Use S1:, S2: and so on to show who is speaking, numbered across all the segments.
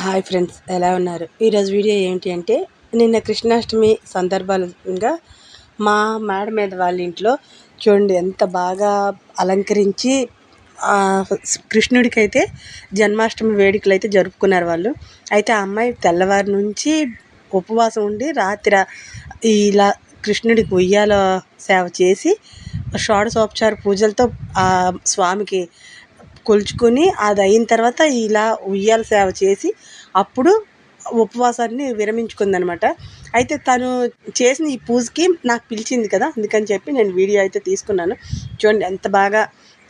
S1: Hi friends ఎలా ఉన్నారు? ఈరోజు వీడియో ఏంటి అంటే నిన్న కృష్ణాష్టమి సందర్భంగా మా మేడ మీద వాళ్ళ ఇంట్లో చూడండి ఎంత బాగా అలంకరించి కృష్ణుడికైతే జన్మాష్టమి వేడుకలు అయితే జరుపుకున్నారు వాళ్ళు. అయితే ఆ అమ్మాయి తెల్లవారి నుంచి ఉపవాసం ఉండి రాత్రి ఇలా కృష్ణుడికి ఉయ్యాల సేవ చేసి షోడశోపచార పూజలతో ఆ స్వామికి కొలుచుకొని అది అయిన తర్వాత ఇలా ఉయ్యాల సేవ చేసి అప్పుడు ఉపవాసాన్ని విరమించుకుందనమాట. అయితే తను చేసిన ఈ పూజకి నాకు పిలిచింది కదా అందుకని చెప్పి నేను వీడియో అయితే తీసుకున్నాను. చూడండి ఎంత బాగా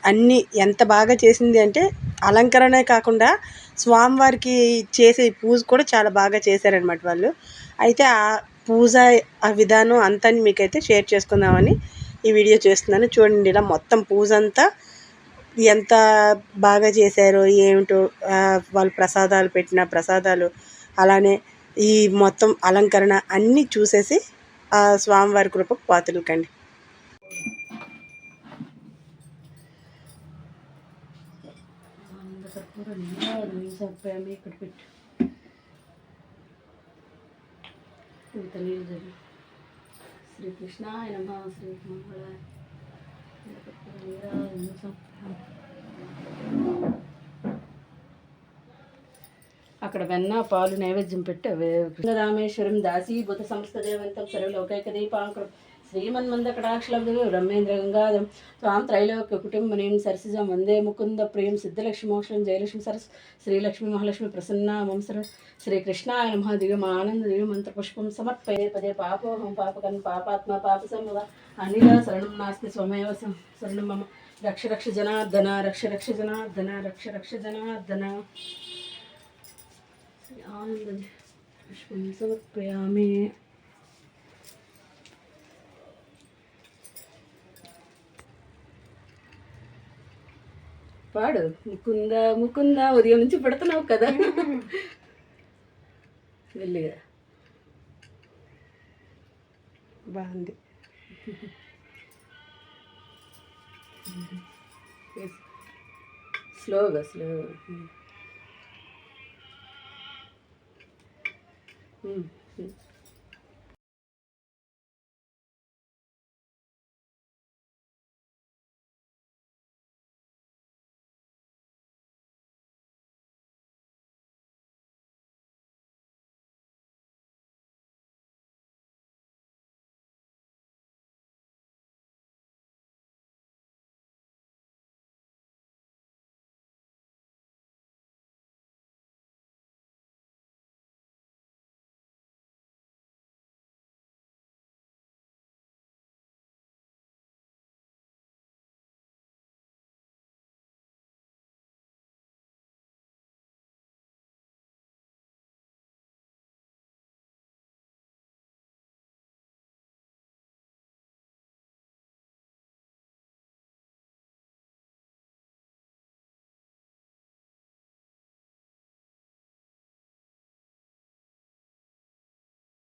S1: అన్నీ ఎంత బాగా చేసింది అంటే అలంకరణే కాకుండా స్వామివారికి చేసే పూజ కూడా చాలా బాగా చేశారనమాట వాళ్ళు. అయితే ఆ పూజ ఆ విధానం అంతా మీకైతే షేర్ చేసుకుందామని ఈ వీడియో చేస్తున్నాను. చూడండి ఇలా మొత్తం పూజ అంతా ఎంత బాగా చేశారో ఏమిటో వాళ్ళు ప్రసాదాలు పెట్టిన ప్రసాదాలు అలానే ఈ మొత్తం అలంకరణ అన్నీ చూసేసి ఆ స్వామివారి కృపకు పాతులకండి. ఇక్కడ పెట్టు శ్రీకృష్ణ శ్రీ మంగళ అక్కడ వెన్న పాలు నైవేద్యం పెట్టి రామేశ్వరం దాసీభూత సంస్థ దేవంతం సర్వలోకైక దీపాంకరం. శ్రీమన్మందకటాక్షలబ్ధ బ్రహ్మేంద్ర గంగాధరం. త్వాం త్రైలోక్య కుటుంబనీం సరసిజం వందే ముకుంద ప్రియం సిద్ధలక్ష్మి మోక్షం జయలక్ష్మి సరస్ శ్రీలక్ష్మి మహాలక్ష్మి ప్రసన్న మంసర శ్రీకృష్ణాయ నమ దివ్యం ఆనంద దివ్య మంత్రపుష్పం సమర్పయే పదే పాపోహం పాపకన్ పాపాత్మ పాప సంభవ అనిల శరణం నాస్తి స్వమేవ శరణం మమ. రక్ష రక్ష జనార్దన రక్ష రక్ష జనార్దన రక్ష రక్ష జనార్దన. ఆనంద పుష్పం సమర్పయామి. పాడు. ముకుంద ముకుంద ఉదయం నుంచి పెడుతున్నావు కదా. వెళ్ళిగా బాగుంది. స్లోగా స్లోగా. ఉమ్.